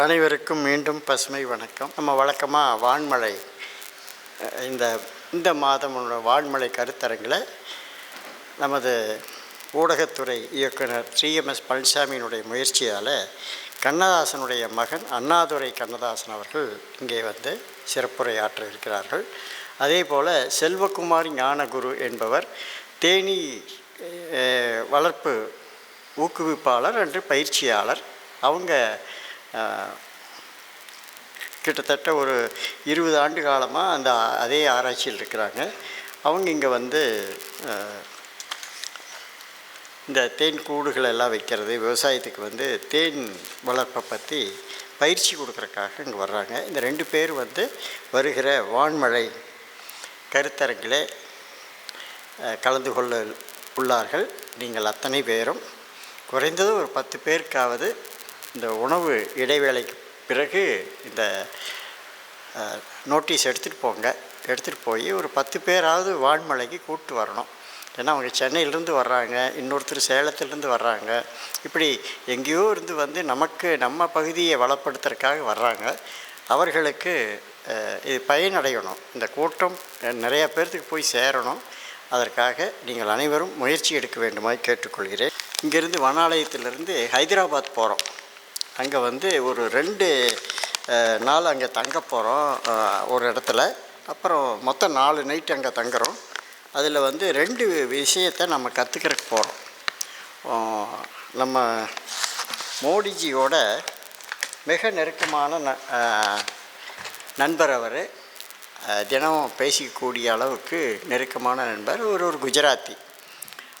அனைவருக்கும் மீண்டும் பசுமை வணக்கம். நம்ம வழக்கமாக வான்மழை இந்த இந்த மாதம் வான்மலை வான்மழை கருத்தரங்கில் நமது ஊடகத்துறை இயக்குனர் சிஎம்எஸ் பழனிசாமியினுடைய முயற்சியால் கண்ணதாசனுடைய மகன் அண்ணாதுரை கண்ணதாசன் அவர்கள் இங்கே வந்து சிறப்புரையாற்ற இருக்கிறார்கள். அதே போல் செல்வகுமார் ஞானகுரு என்பவர் தேனி வளர்ப்பு ஊக்குவிப்பாளர் என்று பயிற்சியாளர். அவங்க கிட்டத்தட்ட ஒரு இருபது ஆண்டு காலமாக அந்த அதே ஆராய்ச்சியில் இருக்கிறாங்க. அவங்க இங்கே வந்து இந்த தேன் கூடுகள் எல்லாம் வைக்கிறது விவசாயத்துக்கு வந்து தேன் வளர்ப்பை பற்றி பயிற்சி கொடுக்குறக்காக இங்கே வர்றாங்க. இந்த ரெண்டு பேர் வந்து வருகிற வான்மழை கருத்தரங்கிலே கலந்து கொள்ள உள்ளார்கள். நீங்கள் அத்தனை பேரும். குறைந்தது ஒரு பத்து பேருக்காவது இந்த உணவு இடைவேளைக்கு பிறகு இந்த நோட்டீஸ் எடுத்துகிட்டு போங்க. எடுத்துகிட்டு போய் ஒரு பத்து பேராவது வான்மலைக்கு கூப்பிட்டு வரணும். ஏன்னா அவங்க சென்னையிலேருந்து வர்றாங்க இன்னொருத்தர் சேலத்துலேருந்து வர்றாங்க. இப்படி எங்கேயோ இருந்து வந்து நமக்கு நம்ம பகுதியை வளப்படுத்துறதுக்காக வர்றாங்க. அவர்களுக்கு இது பயனடையணும். இந்த கூட்டம் நிறையா பேர்த்துக்கு போய் சேரணும். அதற்காக நீங்கள் அனைவரும் முயற்சி எடுக்க வேண்டுமாய் கேட்டுக்கொள்கிறேன். இங்கேருந்து வனாலயத்திலிருந்து ஹைதராபாத் போகிறோம் அங்கே வந்து ஒரு ரெண்டு நாள் அங்கே தங்க போகிறோம் ஒரு இடத்துல. அப்புறம் மொத்தம் நாலு நைட் அங்கே தங்குறோம். அதில் வந்து ரெண்டு விஷயத்தை நம்ம கற்றுக்கிறதுக்கு போகிறோம் நம்ம மோடிஜியோட மிக நெருக்கமான ந நண்பர் அவர். தினமும் பேசிக்கக்கூடிய அளவுக்கு நெருக்கமான நண்பர். ஒரு ஒரு குஜராத்தி.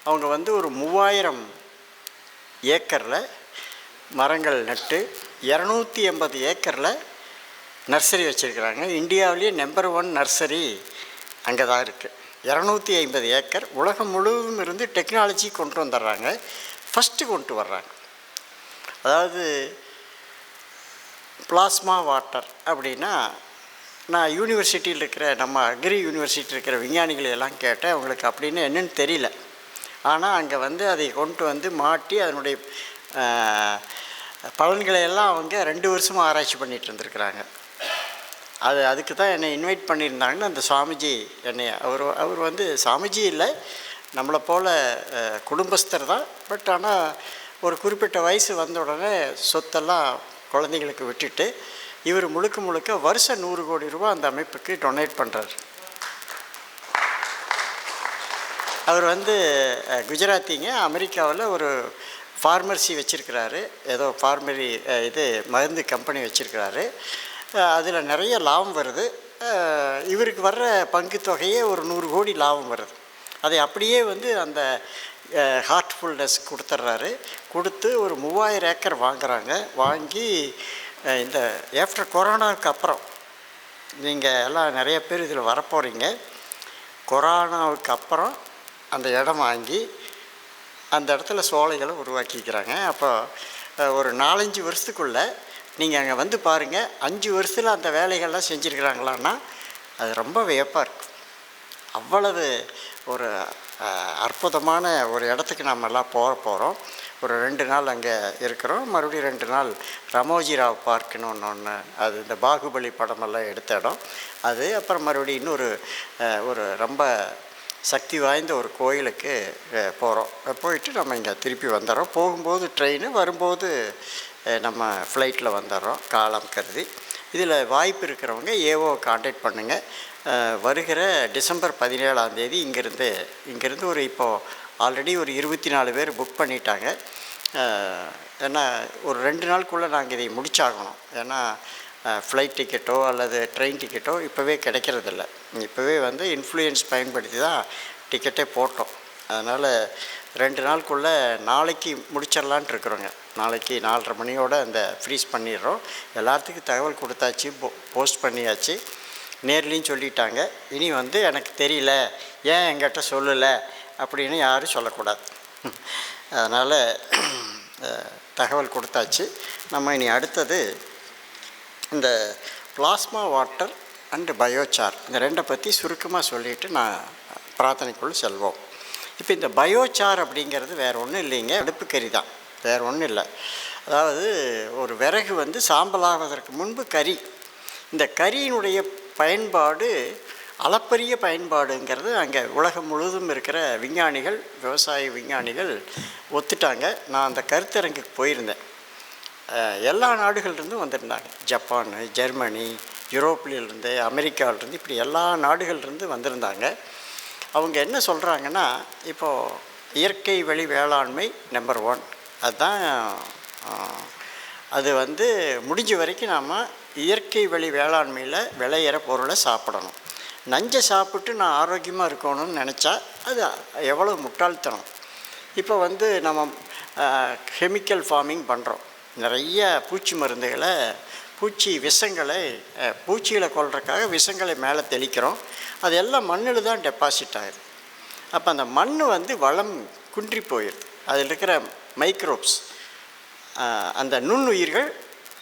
அவங்க வந்து ஒரு மூவாயிரம் ஏக்கரில் மரங்கள் நட்டு இரநூத்தி எண்பது ஏக்கரில் நர்சரி வச்சுருக்கிறாங்க. இந்தியாவிலேயே நம்பர் ஒன் நர்சரி அங்கே தான் இருக்குது இரநூத்தி ஐம்பது ஏக்கர். உலகம் முழுவதும் இருந்து டெக்னாலஜி கொண்டு வந்துடுறாங்க. ஃபஸ்ட்டு கொண்டு வர்றாங்க. அதாவது பிளாஸ்மா வாட்டர் அப்படின்னா நான் யூனிவர்சிட்டியில் இருக்கிற நம்ம அக்ரி யூனிவர்சிட்டியில் இருக்கிற விஞ்ஞானிகளை எல்லாம் கேட்டேன். அவங்களுக்கு அப்படின்னு என்னென்னு தெரியல. ஆனால் அங்கே வந்து அதை கொண்டு வந்து மாட்டி அதனுடைய பலன்களை எல்லாம் அவங்க ரெண்டு வருஷமாக ஆராய்ச்சி பண்ணிகிட்டு இருந்திருக்கிறாங்க. அது அதுக்கு தான் என்னை இன்வைட் பண்ணியிருந்தாங்கன்னு அந்த சுவாமிஜி என்னை அவர் அவர் வந்து சாமிஜி இல்லை நம்மளை போல் குடும்பஸ்தர் தான். பட் ஆனால் ஒரு குறிப்பிட்ட வயசு வந்த உடனே சொத்தெல்லாம் குழந்தைங்களுக்கு விட்டுட்டு இவர் முழுக்க முழுக்க வருஷம் நூறு கோடி ரூபா அந்த அமைப்புக்கு டொனேட் பண்ணுறாரு அவர் வந்து குஜராத்திங்க அமெரிக்காவில் ஒரு ஃபார்மர்சி வச்சுருக்கிறாரு. ஏதோ ஃபார்மரி இது மருந்து கம்பெனி வச்சுருக்கிறாரு. அதில் நிறைய லாபம் வருது. இவருக்கு வர்ற பங்கு தொகையே ஒரு நூறு கோடி லாபம் வருது. அதை அப்படியே வந்து அந்த ஹார்ட்ஃபுல்னஸ் கொடுத்துட்றாரு கொடுத்து ஒரு மூவாயிரம் ஏக்கர் வாங்குறாங்க. வாங்கி இந்த ஆஃப்டர் கொரோனாவுக்கு அப்புறம் நீங்கள் எல்லாம் நிறைய பேர் இதில் வரப்போகிறீங்க கொரோனாவுக்கு அப்புறம் அந்த இடம் வாங்கி அந்த இடத்துல சோலைகளை உருவாக்கிக்கிறாங்க அப்போ ஒரு நாலஞ்சு வருஷத்துக்குள்ளே நீங்கள் அங்கே வந்து பாருங்கள் அஞ்சு வருஷத்தில் அந்த வேலைகள்லாம் செஞ்சுருக்கிறாங்களான்னா அது ரொம்ப வியப்பாக இருக்கும். அவ்வளவு ஒரு அற்புதமான ஒரு இடத்துக்கு நம்ம எல்லாம் போக போகிறோம் ஒரு ரெண்டு நாள் அங்கே இருக்கிறோம். மறுபடியும் ரெண்டு நாள் ரமோஜி ராவ் பார்க்குன்னு ஒன்று ஒன்று அது இந்த பாகுபலி படமெல்லாம் எடுத்த இடம். அது அப்புறம் மறுபடியும் இன்னொரு ஒரு ரொம்ப சக்தி வாய்ந்த ஒரு கோயிலுக்கு போகிறோம் போயிட்டு நம்ம இங்கே திருப்பி வந்துடுறோம் போகும்போது ட்ரெயின் வரும்போது நம்ம ஃப்ளைட்டில் வந்துடுறோம் காலம் கருதி. இதில் வாய்ப்பு இருக்கிறவங்க ஏஓ காண்டாக்ட் பண்ணுங்கள் வருகிற டிசம்பர் பதினேழாம் தேதி இங்கேருந்து இங்கேருந்து ஒரு இப்போது ஆல்ரெடி ஒரு இருபத்தி நாலு பேர் புக் பண்ணிட்டாங்க. ஏன்னா ஒரு ரெண்டு நாளுக்குள்ளே நாங்கள் இதை முடிச்சாகணும். ஏன்னா ஃப்ளைட் டிக்கெட்டோ அல்லது ட்ரெயின் டிக்கெட்டோ இப்போவே கிடைக்கிறதில்ல. இப்போவே வந்து இன்ஃப்ளூயன்ஸ் பயன்படுத்தி தான் டிக்கெட்டே போட்டோம். அதனால் ரெண்டு நாளுக்குள்ளே நாளைக்கு முடிச்சிடலான்ட்டு இருக்கிறோங்க. நாளைக்கு நாலரை மணியோட அந்த ஃப்ரீஸ் பண்ணிடுறோம். எல்லாத்துக்கும் தகவல் கொடுத்தாச்சு போ- போஸ்ட் பண்ணியாச்சு. நேர்லேயும் சொல்லிட்டாங்க. இனி வந்து எனக்கு தெரியல ஏன் எங்கிட்ட சொல்லலை அப்படின்னு யாரும் சொல்லக்கூடாது. அதனால் தகவல் கொடுத்தாச்சு. நம்ம இனி அடுத்தது இந்த பிளாஸ்மா வாட்டர் அண்டு பயோசார் இந்த ரெண்டை பற்றி சுருக்கமாக சொல்லிவிட்டு நான் பிரார்த்தனைக்குள் செல்வோம். இப்போ இந்த பயோசார் அப்படிங்கிறது வேறு ஒன்றும் இல்லைங்க. அடுப்புக்கறி தான். வேறு ஒன்றும் இல்லை. அதாவது ஒரு விறகு வந்து சாம்பலாவதற்கு முன்பு கறி. இந்த கறியினுடைய பயன்பாடு அளப்பரிய பயன்பாடுங்கிறது அங்கே உலகம் முழுவதும் இருக்கிற விஞ்ஞானிகள் விவசாய விஞ்ஞானிகள் ஒத்துட்டாங்க. நான் அந்த கருத்தரங்குக்கு போயிருந்தேன். எல்லா நாடுகள்லேருந்தும் வந்திருந்தாங்க. ஜப்பான் ஜெர்மனி யூரோப்லேருந்து அமெரிக்காவிலேருந்து இப்படி எல்லா நாடுகள்லேருந்து வந்திருந்தாங்க. அவங்க என்ன சொல்கிறாங்கன்னா இப்போது இயற்கை வழி வேளாண்மை நம்பர் ஒன் அதுதான் அது வந்து முடிஞ்ச வரைக்கும் நாம் இயற்கை வழி வேளாண்மையில் விளையிற பொருளை சாப்பிடணும். நஞ்சை சாப்பிட்டு நான் ஆரோக்கியமாக இருக்கணும்னு நினச்சா அது எவ்வளோ முட்டாள்தனம். இப்போ வந்து நம்ம கெமிக்கல் ஃபார்மிங் பண்ணுறோம் நிறைய பூச்சி மருந்துகளை பூச்சி விஷங்களை பூச்சியில் கொள்றதுக்காக கொல்றதுக்காக விஷங்களை மேலே தெளிக்கிறோம். அது எல்லாம் மண்ணில் தான் டெபாசிட் ஆகுது. அப்போ அந்த மண் வந்து வளம் குன்றி போயிடுது. அதில் இருக்கிற மைக்ரோப்ஸ் அந்த நுண்ணுயிர்கள்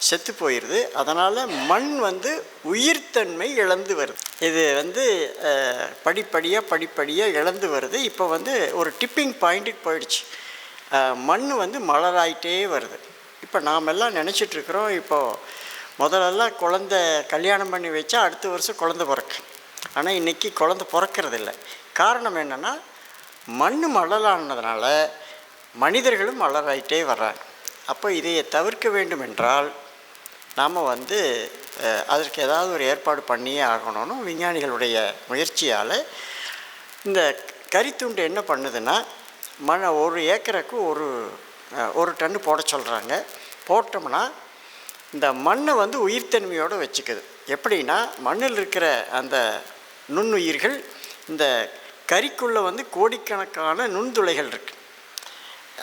செத்து போயிடுது. அதனால் மண் வந்து உயிர்த்தன்மை இழந்து வருது. இது வந்து படிப்படியாக படிப்படியாக இழந்து வருது. இப்போ வந்து ஒரு டிப்பிங் பாயிண்ட்டுக்கு போயிடுச்சு. மண் வந்து மலராயிட்டே வருது. இப்போ நாம் எல்லாம் நினச்சிட்ருக்குறோம் இப்போது முதலெல்லாம் குழந்த கல்யாணம் பண்ணி வச்சா அடுத்த வருஷம் குழந்த பிறக்கு. ஆனால் இன்றைக்கி குழந்த பிறக்கறதில்ல. காரணம் என்னென்னா மண் மலலானதுனால மனிதர்களும் மலராயிட்டே வர்றாங்க. அப்போ இதையை தவிர்க்க வேண்டும் என்றால் நாம் வந்து அதற்கு ஏதாவது ஒரு ஏற்பாடு பண்ணியே ஆகணும்னு விஞ்ஞானிகளுடைய முயற்சியால் இந்த கரித்துண்டு என்ன பண்ணுதுன்னா மழை ஒரு ஏக்கருக்கு ஒரு ஒரு டன்னு போட சொல்கிறாங்க போட்டோம்னா இந்த மண்ணை வந்து உயிர்த்தன்மையோடு வச்சுக்குது. எப்படின்னா மண்ணில் இருக்கிற அந்த நுண்ணுயிர்கள் இந்த கறிக்குள்ளே வந்து கோடிக்கணக்கான நுண்துளைகள் இருக்குது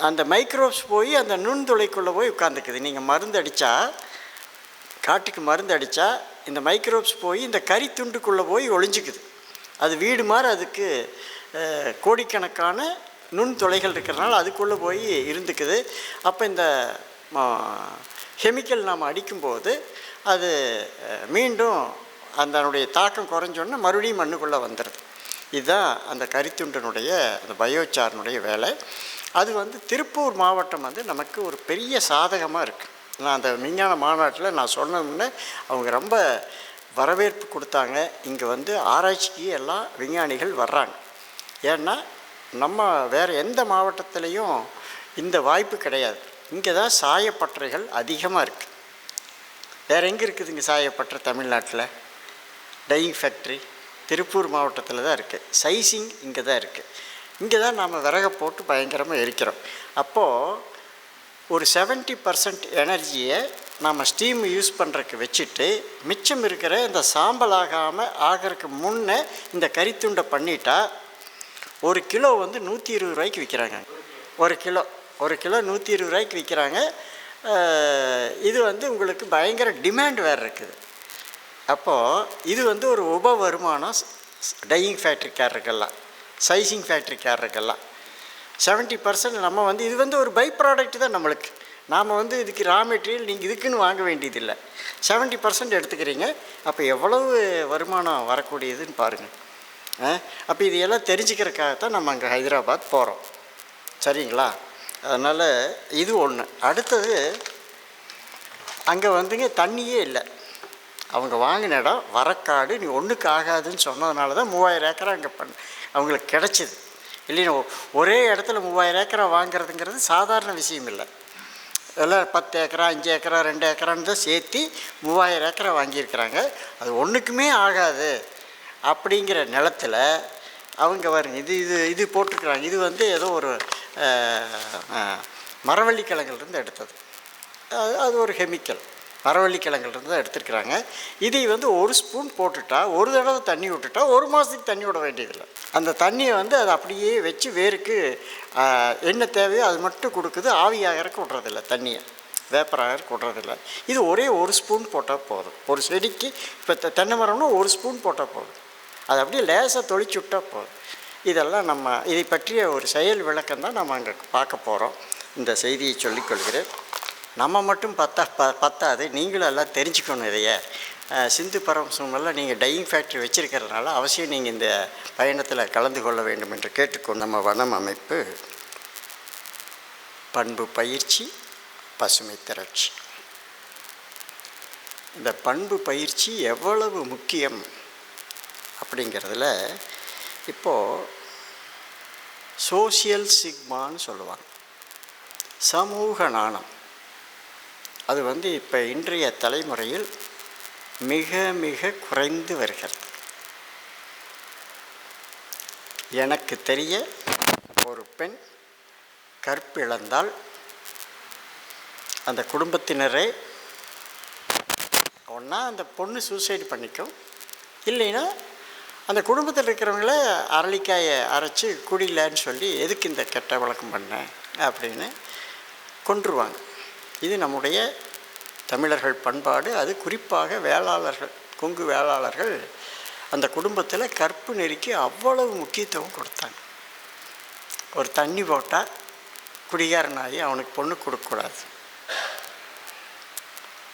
அந்த மைக்ரோப்ஸ் போய் அந்த நுண்துளைக்குள்ளே போய் உட்காந்துக்குது நீங்கள் மருந்து அடித்தா காட்டுக்கு மருந்து அடித்தா இந்த மைக்ரோப்ஸ் போய் இந்த கறித்துண்டுக்குள்ளே போய் ஒளிஞ்சிக்குது. அது வீடு மாதிரி அதுக்கு கோடிக்கணக்கான நுண்துளைகள் இருக்கிறதுனால அதுக்குள்ளே போய் இருந்துக்குது. அப்போ இந்த கெமிக்கல் நாம் அடிக்கும்போது அது மீண்டும் அதனுடைய தாக்கம் குறைஞ்சோடனே மறுபடியும் மண்ணுக்குள்ளே வந்துடுது இதுதான் அந்த கரித்துண்டனுடைய அந்த பயோச்சாரனுடைய வேலை. அது வந்து திருப்பூர் மாவட்டம் வந்து நமக்கு ஒரு பெரிய சாதகமாக இருக்குது நான் அந்த விஞ்ஞான மாநாட்டில் நான் சொன்னோம்னே அவங்க ரொம்ப வரவேற்பு கொடுத்தாங்க. இங்கே வந்து ஆராய்ச்சிக்கு எல்லாம் விஞ்ஞானிகள் வர்றாங்க. ஏன்னா நம்ம வேறு எந்த மாவட்டத்துலேயும் இந்த வாய்ப்பு கிடையாது. இங்கே தான் சாயப்பட்டறைகள் அதிகமாக இருக்குது வேறு எங்கே இருக்குதுங்க சாயப்பட்டறை தமிழ்நாட்டில்? டையிங் ஃபேக்ட்ரி திருப்பூர் மாவட்டத்தில் தான் இருக்குது சைசிங் இங்கே தான் இருக்குது இங்கே தான் நாம் விறகை போட்டு பயங்கரமாக எரிக்கிறோம். அப்போது ஒரு 70% பர்சன்ட் எனர்ஜியை நாம் ஸ்டீம் யூஸ் பண்ணுறதுக்கு வச்சுட்டு மிச்சம் இருக்கிற இந்த சாம்பல் ஆகாமல் ஆகிறதுக்கு முன்னே இந்த கறித்துண்டை பண்ணிட்டா ஒரு கிலோ வந்து நூற்றி இருபது ரூபாய்க்கு விற்கிறாங்க ஒரு கிலோ. ஒரு கிலோ நூற்றி இருபது ரூபாய்க்கு விற்கிறாங்க இது வந்து உங்களுக்கு பயங்கர டிமாண்ட் வேறு இருக்குது. அப்போது இது வந்து ஒரு உப வருமானம் டையிங் ஃபேக்ட்ரிக்காரருக்கெல்லாம் சைசிங் ஃபேக்ட்ரிக்காரருக்கெல்லாம் செவன்ட்டி பர்சன்ட் நம்ம வந்து இது வந்து ஒரு பை ப்ராடக்ட் தான் நம்மளுக்கு. நாம் வந்து இதுக்கு ரா மெட்டீரியல் நீங்கள் இதுக்குன்னு வாங்க வேண்டியதில்லை. செவன்ட்டி பர்சன்ட் எடுத்துக்கிறீங்க. அப்போ எவ்வளவு வருமானம் வரக்கூடியதுன்னு பாருங்கள் அப்போ இது எல்லாம் தெரிஞ்சுக்கிறதுக்காகத்தான் நம்ம அங்கே ஹைதராபாத் போகிறோம் சரிங்களா? அதனால் இது ஒன்று அடுத்தது அங்கே வந்துங்க தண்ணியே இல்லை. அவங்க வாங்கின இடம் வரக்காடு நீ ஒன்றுக்கு ஆகாதுன்னு சொன்னதுனால தான் மூவாயிரம் ஏக்கரா அங்கே பண்ண அவங்களுக்கு கிடச்சிது. இல்லைன்னா ஒரே இடத்துல மூவாயிரம் ஏக்கரை வாங்குறதுங்கிறது சாதாரண விஷயம் இல்லை. எல்லாம் பத்து ஏக்கரா அஞ்சு ஏக்கரா ரெண்டு ஏக்கரான்னு தான் சேர்த்து மூவாயிரம் ஏக்கரை வாங்கியிருக்கிறாங்க. அது ஒன்றுக்குமே ஆகாது அப்படிங்கிற நிலத்துல அவங்க பாருங்க இது இது இது போட்டிருக்கிறாங்க. இது வந்து ஏதோ ஒரு மரவள்ளிக்கிழங்குலேருந்து எடுத்தது. அது அது ஒரு கெமிக்கல். மரவள்ளிக்கிழங்குலேருந்து தான் எடுத்துருக்குறாங்க. இதை வந்து ஒரு ஸ்பூன் போட்டுட்டா ஒரு தடவை தண்ணி விட்டுட்டா ஒரு மாதத்துக்கு தண்ணி விட வேண்டியதில்லை. அந்த தண்ணியை வந்து அதை அப்படியே வச்சு வேருக்கு என்ன தேவையோ அது மட்டும் கொடுக்குது ஆவியாகிறக்கு விட்றதில்ல தண்ணியை. வேப்பராகிறக்கு விட்றதில்ல. இது ஒரே ஒரு ஸ்பூன் போட்டால் போதும். ஒரு செடிக்கு இப்போ தென்னை மரம்னா ஒரு ஸ்பூன் போட்டால் போதும். அது அப்படியே லேசாக தொளிச்சு விட்டா போதும். இதெல்லாம் நம்ம இதை பற்றிய ஒரு செயல் விளக்கம் தான் நம்ம அங்கே பார்க்க போகிறோம் இந்த செய்தியை சொல்லிக்கொள்கிறேன் நம்ம மட்டும் பத்தா ப பத்தாது. நீங்களும் எல்லாம் தெரிஞ்சுக்கணும் இதையே. சிந்து பரமசுமெல்லாம் நீங்கள் டையிங் ஃபேக்ட்ரி வச்சுருக்கிறதுனால அவசியம் நீங்கள் இந்த பயணத்தில் கலந்து கொள்ள வேண்டும் என்று கேட்டுக்கொண்டு நம்ம வனம் அமைப்பு. பண்பு பயிற்சி பசுமை திரட்சி. இந்த பண்பு பயிற்சி எவ்வளவு முக்கியம்? அப்படிங்கிறதுல இப்போது சோசியல் சிக்மான்னு சொல்லுவாங்க. சமூக நாணம். அது வந்து இப்போ இன்றைய தலைமுறையில் மிக மிக குறைந்து வருகிறது. எனக்கு தெரிய ஒரு பெண் கற்பிழந்தால் அந்த குடும்பத்தினரே ஒன்றா அந்த பொண்ணு சூசைட் பண்ணிக்கும். இல்லைன்னா அந்த குடும்பத்தில் இருக்கிறவங்கள அரளிக்காயை அரைச்சி குடிலன்னு சொல்லி எதுக்கு இந்த கெட்ட வழக்கம் பண்ண? அப்படின்னு கொன்றுவாங்க. இது நம்முடைய தமிழர்கள் பண்பாடு. அது குறிப்பாக வேளாளர்கள் கொங்கு வேளாளர்கள் அந்த குடும்பத்தில் கற்பு நெறிக்கு அவ்வளவு முக்கியத்துவம் கொடுத்தாங்க. ஒரு தண்ணி போட்டால் குடிகாரனாகி அவனுக்கு பொண்ணு கொடுக்கக்கூடாது.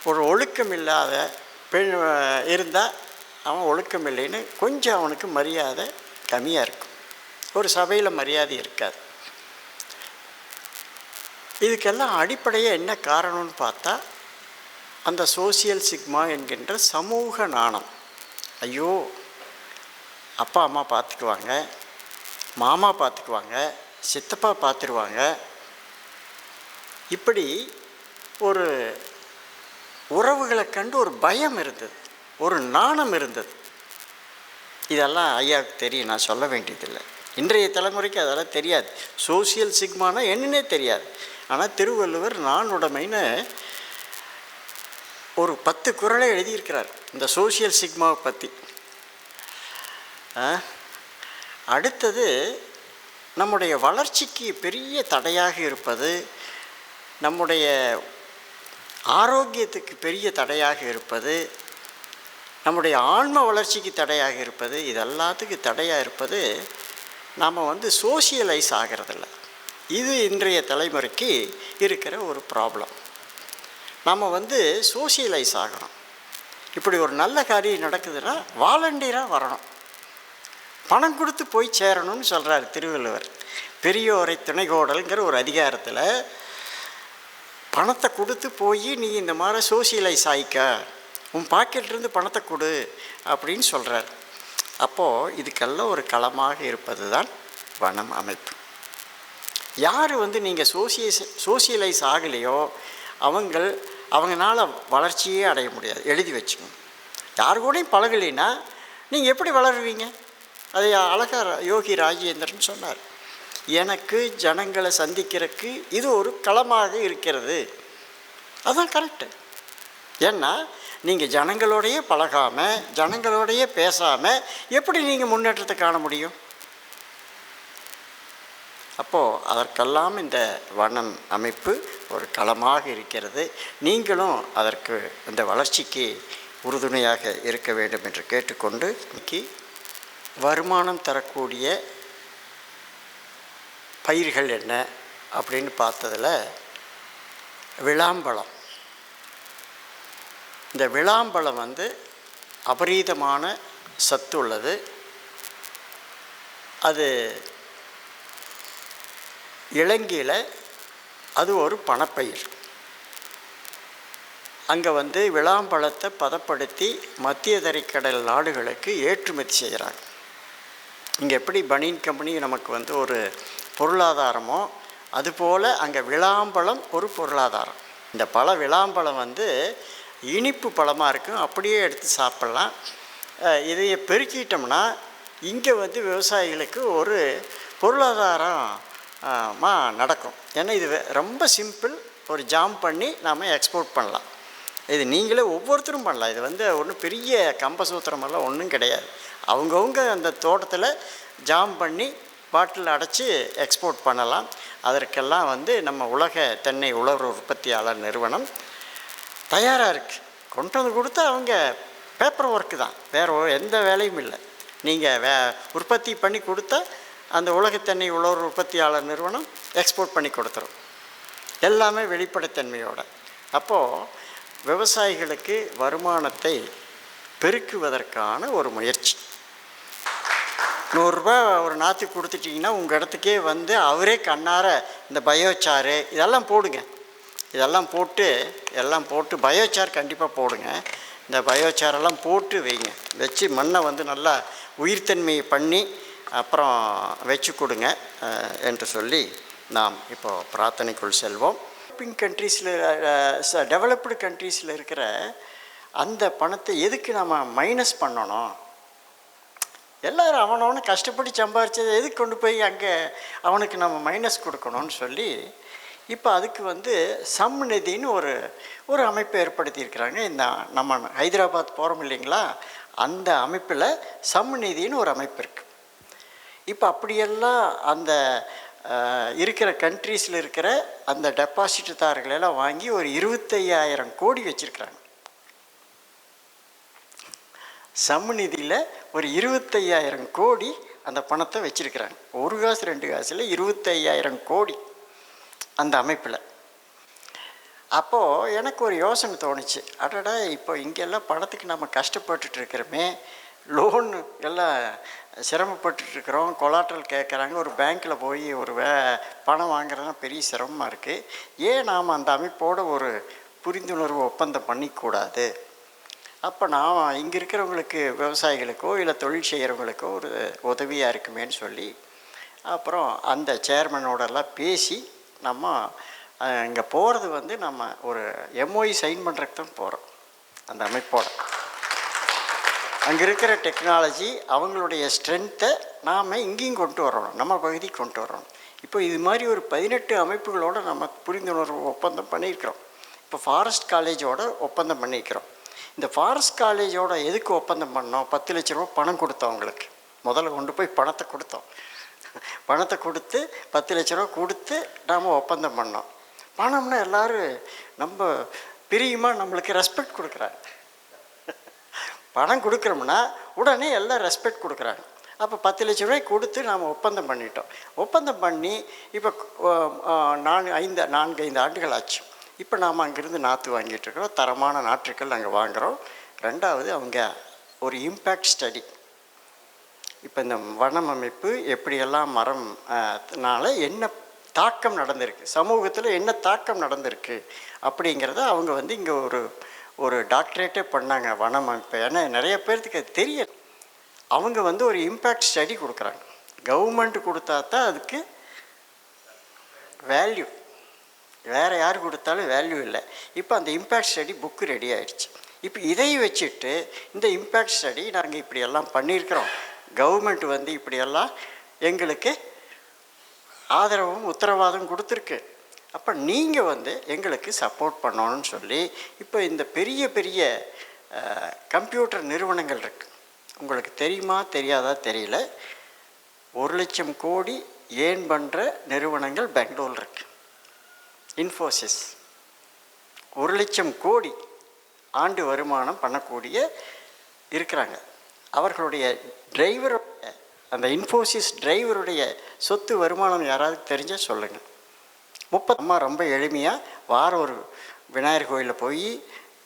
ஒரு ஒழுக்கம் இல்லாத பெண் இருந்தால் அவன் ஒழுக்கம் இல்லைன்னு கொஞ்சம் அவனுக்கு மரியாதை கம்மியாக இருக்கும். ஒரு சபையில் மரியாதை இருக்காது. இதுக்கெல்லாம் அடிப்படையாக என்ன காரணம்னு பார்த்தா அந்த சோசியல் சிக்மா என்கின்ற சமூக நாணம். ஐயோ அப்பா அம்மா பார்த்துக்குவாங்க மாமா பார்த்துக்குவாங்க சித்தப்பா பார்த்துருவாங்க. இப்படி ஒரு உறவுகளை கண்டு ஒரு பயம் இருந்தது. ஒரு நாணம் இருந்தது. இதெல்லாம் ஐயாவுக்கு தெரியும். நான் சொல்ல வேண்டியதில்லை. இன்றைய தலைமுறைக்கு அதெல்லாம் தெரியாது. சோசியல் சிக்மானா என்னன்னே தெரியாது. ஆனால் திருவள்ளுவர் நான் உடைமைன்னு ஒரு பத்து குரலை எழுதியிருக்கிறார். இந்த சோசியல் சிக்மாவை பற்றி அடுத்தது நம்முடைய வளர்ச்சிக்கு பெரிய தடையாக இருப்பது நம்முடைய ஆரோக்கியத்துக்கு பெரிய தடையாக இருப்பது நம்முடைய ஆன்ம வளர்ச்சிக்கு தடையாக இருப்பது இது எல்லாத்துக்கும் தடையாக இருப்பது நாம் வந்து சோசியலைஸ் ஆகிறதில்ல. இது இன்றைய தலைமுறைக்கு இருக்கிற ஒரு ப்ராப்ளம். நம்ம வந்து சோசியலைஸ் ஆகணும். இப்படி ஒரு நல்ல காரியம் நடக்குதுன்னா வாலண்டியராக வரணும். பணம் கொடுத்து போய் சேரணும்னு சொல்கிறார் திருவள்ளுவர். பெரியோரை துணைகோடல்ங்கிற ஒரு அதிகாரத்தில் பணத்தை கொடுத்து போய் நீ இந்த மாதிரி சோசியலைஸ் ஆயிக்க. உன் பாக்கெட்லேருந்து பணத்தை கொடு அப்படின்னு சொல்கிறார் அப்போது இதுக்கெல்லாம் ஒரு களமாக இருப்பது தான் வனம் அமைப்பு. யார் வந்து நீங்கள் சோசியஸ் சோசியலைஸ் ஆகலையோ அவங்கள் அவங்களால வளர்ச்சியே அடைய முடியாது. எழுதி வச்சுக்கணும் யார் கூடயும் பழகலைன்னா நீங்கள் எப்படி வளருவீங்க? அதை அழகாக யோகி ராஜேந்திரன் சொன்னார். எனக்கு ஜனங்களை சந்திக்கிறதுக்கு இது ஒரு களமாக இருக்கிறது. அதுதான் கரெக்டு ஏன்னா நீங்கள் ஜனங்களோடையே பழகாமல் ஜனங்களோடையே பேசாமல் எப்படி நீங்கள் முன்னேற்றத்தை காண முடியும்? அப்போது அதற்கெல்லாம் இந்த வனம் அமைப்பு ஒரு களமாக இருக்கிறது. நீங்களும் அதற்கு இந்த வளர்ச்சிக்கு உறுதுணையாக இருக்க வேண்டும் என்று கேட்டுக்கொண்டு இன்னைக்கு வருமானம் தரக்கூடிய பயிர்கள் என்ன அப்படின்னு பார்த்ததில் விளாம்பழம். இந்த விளாம்பழம் வந்து அபரீதமான சத்து உள்ளது. அது இலங்கையில் அது ஒரு பணப்பயிர். அங்கே வந்து விளாம்பழத்தை பதப்படுத்தி மத்திய தரைக்கடல் நாடுகளுக்கு ஏற்றுமதி செய்கிறாங்க இங்கே எப்படி பனியன் கம்பெனி நமக்கு வந்து ஒரு பொருளாதாரமோ அதுபோல் அங்கே விளாம்பழம் ஒரு பொருளாதாரம். இந்த பழ விளாம்பழம் வந்து இனிப்பு பழமாக இருக்கும் அப்படியே எடுத்து சாப்பிட்லாம். இதையை பெருக்கிட்டோம்னா இங்கே வந்து விவசாயிகளுக்கு ஒரு பொருளாதாரமாக நடக்கும். ஏன்னா இது வே- ரொம்ப சிம்பிள் ஒரு ஜாம் பண்ணி நாம் எக்ஸ்போர்ட் பண்ணலாம். இது நீங்களே ஒவ்வொருத்தரும் பண்ணலாம். இது வந்து ஒன்றும் பெரிய கம்பசூத்திரமெல்லாம் ஒன்றும் கிடையாது. அவங்கவுங்க அந்த தோட்டத்தில் ஜாம் பண்ணி பாட்டில் அடைச்சி எக்ஸ்போர்ட் பண்ணலாம். அதற்கெல்லாம் வந்து நம்ம உலக தென்னை உலர் உற்பத்தியாளர் நிறுவனம் தயாராக இருக்குது கொண்டு வந்து கொடுத்தா அவங்க பேப்பர் ஒர்க்கு தான். வேறு எந்த வேலையும் இல்லை. நீங்கள் வே உற்பத்தி பண்ணி கொடுத்தா அந்த உலகத்தென்னை உழவர் உற்பத்தியாளர் நிறுவனம் எக்ஸ்போர்ட் பண்ணி கொடுத்துரும். எல்லாமே வெளிப்படைத்தன்மையோட. அப்போது விவசாயிகளுக்கு வருமானத்தை பெருக்குவதற்கான ஒரு முயற்சி. நூறுரூபா ஒரு நாற்று கொடுத்துட்டிங்கன்னா உங்கள் இடத்துக்கே வந்து அவரே கண்ணார இந்த பயோச்சாறு இதெல்லாம் போடுங்க. இதெல்லாம் போட்டு எல்லாம் போட்டு பயோச்சார் கண்டிப்பாக போடுங்க. இந்த பயோசாரெல்லாம் போட்டு வைங்க. வச்சு மண்ணை வந்து நல்லா உயிர்த்தன்மையை பண்ணி அப்புறம் வச்சு கொடுங்க என்று சொல்லி நாம் இப்போது பிரார்த்தனைக்குள் செல்வோம். டெவலப்பிங் கண்ட்ரீஸில் டெவலப்டு கண்ட்ரீஸில் இருக்கிற அந்த பணத்தை எதுக்கு நம்ம மைனஸ் பண்ணணும்? எல்லோரும் அவனவனு கஷ்டப்பட்டு சம்பாரிச்சதை எதுக்கு கொண்டு போய் அங்கே அவனுக்கு நம்ம மைனஸ் கொடுக்கணும்னு சொல்லி இப்போ அதுக்கு வந்து சம் நிதின்னு ஒரு ஒரு அமைப்பை ஏற்படுத்தியிருக்கிறாங்க. இந்த நம்ம ஹைதராபாத் போகிறோம் இல்லைங்களா? அந்த அமைப்பில் சம் நிதின்னு ஒரு அமைப்பு இருக்குது இப்போ அப்படியெல்லாம் அந்த இருக்கிற கண்ட்ரீஸில் இருக்கிற அந்த டெபாசிட்தாரர்களெல்லாம் வாங்கி ஒரு இருபத்தையாயிரம் கோடி வச்சுருக்குறாங்க. சமநிதியில் ஒரு இருபத்தையாயிரம் கோடி அந்த பணத்தை வச்சுருக்கிறாங்க. ஒரு காசு ரெண்டு காசில் இருபத்தையாயிரம் கோடி. அந்த அமைப்பில். அப்போது எனக்கு ஒரு யோசனை தோணுச்சு. அடடா இப்போ இங்கெல்லாம் பணத்துக்கு நம்ம கஷ்டப்பட்டுட்டு இருக்கிறோமே. லோன் எல்லாம் சிரமப்பட்டுட்டு இருக்கிறோம். கொலாட்ரல் கேட்குறாங்க ஒரு பேங்க்கில் போய் ஒரு வே பணம் வாங்குறதுனா பெரிய சிரமமாக இருக்குது ஏன் நாம் அந்த அமைப்போடு ஒரு புரிந்துணர்வு ஒப்பந்தம் பண்ணிக்கூடாது? அப்போ நான் இங்கே இருக்கிறவங்களுக்கு விவசாயிகளுக்கோ இல்லை தொழில் செய்கிறவங்களுக்கோ ஒரு உதவியாக இருக்குமேன்னு சொல்லி அப்புறம் அந்த சேர்மனோடெல்லாம் பேசி நம்ம இங்கே போகிறது வந்து நம்ம ஒரு எம்ஓஇ சைன் பண்ணுறதுக்கு தான் போகிறோம் அந்த அமைப்போட. அங்கே இருக்கிற டெக்னாலஜி அவங்களுடைய ஸ்ட்ரென்த்தை நாம் இங்கேயும் கொண்டு வரணும். நம்ம பகுதிக்கு கொண்டு வரணும். இப்போ இது மாதிரி ஒரு பதினெட்டு அமைப்புகளோட நம்ம புரிந்துணர்வு ஒப்பந்தம் பண்ணியிருக்கிறோம். இப்போ ஃபாரஸ்ட் காலேஜோட ஒப்பந்தம் பண்ணியிருக்கிறோம். இந்த ஃபாரஸ்ட் காலேஜோட எதுக்கு ஒப்பந்தம் பண்ணோம்? பத்து லட்ச ரூபா பணம் கொடுத்தோம் அவங்களுக்கு. முதல்ல கொண்டு போய் பணத்தை கொடுத்தோம். பணத்தை கொடுத்து பத்து லட்ச ரூபா கொடுத்து நாம் ஒப்பந்தம் பண்ணோம். பணம்னா எல்லோரும் நம்ம பிரியமாக நம்மளுக்கு ரெஸ்பெக்ட் கொடுக்குறாங்க. பணம் கொடுக்குறோம்னா உடனே எல்லாம் ரெஸ்பெக்ட் கொடுக்குறாங்க. அப்போ பத்து லட்ச ரூபாய் கொடுத்து நாம் ஒப்பந்தம் பண்ணிட்டோம். ஒப்பந்தம் பண்ணி இப்போ நான் ஐந்து நான்கு ஐந்து ஆண்டுகள் ஆச்சு. இப்போ நாம் அங்கேருந்து நாற்று வாங்கிட்டு இருக்கிறோம். தரமான நாற்றுக்கள் நாங்கள் வாங்குகிறோம் ரெண்டாவது அவங்க ஒரு இம்பேக்ட் ஸ்டடி இப்போ இந்த வனம் அமைப்பு எப்படியெல்லாம் மரம்னால என்ன தாக்கம் நடந்திருக்கு சமூகத்தில் என்ன தாக்கம் நடந்திருக்கு அப்படிங்கிறத அவங்க வந்து இங்கே ஒரு ஒரு டாக்டரேட்டே பண்ணாங்க வனம் அமைப்பு. ஏன்னா நிறைய பேர்த்துக்கு அது தெரியும் அவங்க வந்து ஒரு இம்பேக்ட் ஸ்டடி கொடுக்குறாங்க. கவர்மெண்ட் கொடுத்தா தான் அதுக்கு வேல்யூ வேறு யார் கொடுத்தாலும் வேல்யூ இல்லை. இப்போ அந்த இம்பேக்ட் ஸ்டடி புக்கு ரெடி ஆயிடுச்சு. இப்போ இதை வச்சுட்டு இந்த இம்பேக்ட் ஸ்டடி நாங்கள் இப்படியெல்லாம் பண்ணியிருக்கிறோம். கவர்மெண்ட் வந்து இப்படியெல்லாம் எங்களுக்கு ஆதரவும் உத்தரவாதம் கொடுத்துருக்கு. அப்போ நீங்கள் வந்து எங்களுக்கு சப்போர்ட் பண்ணணும்னு சொல்லி இப்போ இந்த பெரிய பெரிய கம்ப்யூட்டர் நிறுவனங்கள் இருக்குது உங்களுக்கு தெரியுமா தெரியாதா தெரியல. ஒரு லட்சம் கோடி ஏன் பண்ணுற நிறுவனங்கள் பெங்களூர் இருக்கு. இன்ஃபோசிஸ். ஒரு லட்சம் கோடி ஆண்டு வருமானம் பண்ணக்கூடிய இருக்கிறாங்க. அவர்களுடைய டிரைவருடைய அந்த இன்ஃபோசிஸ் டிரைவருடைய சொத்து வருமானம் யாராவது தெரிஞ்சால் சொல்லுங்கள் முப்பது அம்மா ரொம்ப எளிமையாக வாரம் ஒரு விநாயகர் கோயிலில் போய்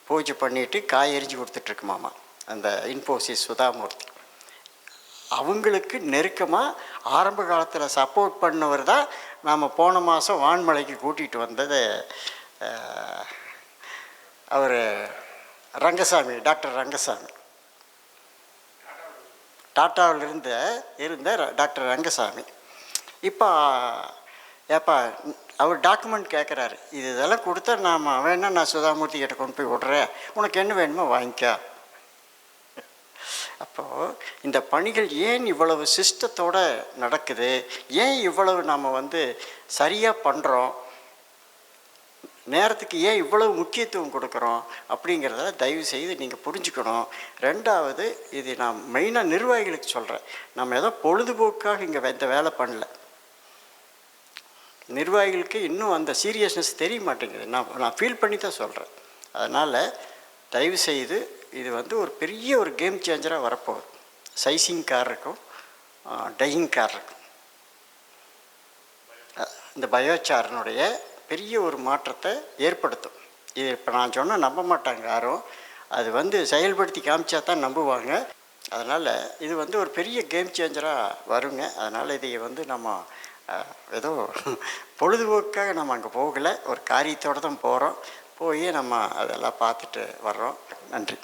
பூஜை பண்ணிவிட்டு காய் எரிஞ்சு கொடுத்துட்ருக்குமாமா அந்த இன்ஃபோசிஸ் சுதாமூர்த்தி. அவங்களுக்கு நெருக்கமாக ஆரம்ப காலத்தில் சப்போர்ட் பண்ணவர் தான் நாம் போன மாதம் வான்மலைக்கு கூட்டிகிட்டு வந்தது அவர் ரங்கசாமி டாக்டர் ரங்கசாமி. டாட்டாவில் இருந்த இருந்த டாக்டர் ரங்கசாமி. இப்போ ஏப்பா அவர் டாக்குமெண்ட் கேட்குறாரு இது இதெல்லாம் கொடுத்தா நாம் வேணா நான் சுதாமூர்த்தி கிட்ட கொண்டு போய் விட்றேன். உனக்கு என்ன வேணுமோ வாங்கிக்க. அப்போது இந்த பணிகள் ஏன் இவ்வளவு சிஸ்டத்தோடு நடக்குது? ஏன் இவ்வளவு நாம் வந்து சரியாக பண்ணுறோம் நேரத்துக்கு ஏன் இவ்வளவு முக்கியத்துவம் கொடுக்குறோம் அப்படிங்கிறத தயவு செய்து நீங்கள் புரிஞ்சுக்கணும். ரெண்டாவது இது நான் மெயினாக நிர்வாகிகளுக்கு சொல்கிறேன் நம்ம ஏதோ பொழுதுபோக்காக இங்கே இந்த வேலை பண்ணல. நிர்வாகிகளுக்கு இன்னும் அந்த சீரியஸ்னஸ் தெரிய மாட்டேங்குது. நான் நான் ஃபீல் பண்ணி தான் சொல்கிறேன் அதனால் தயவு செய்து இது வந்து ஒரு பெரிய ஒரு கேம் சேஞ்சராக வரப்போகுது. சைசிங் கார் இருக்கும் டையிங் கார் இருக்கும். இந்த பயோசாரனுடைய பெரிய ஒரு மாற்றத்தை ஏற்படுத்தும். இது இப்போ நான் சொன்னால் நம்ப மாட்டாங்க யாரும். அது வந்து செயல்படுத்தி காமிச்சா தான் நம்புவாங்க. அதனால் இது வந்து ஒரு பெரிய கேம் சேஞ்சராக வருங்க. அதனால் இதை வந்து நம்ம ஏதோ பொழுதுபோக்காக நம்ம அங்கே போகலை. ஒரு காரியத்தோடு தான் போகிறோம் போய் நம்ம அதெல்லாம் பார்த்துட்டு வர்றோம். நன்றி.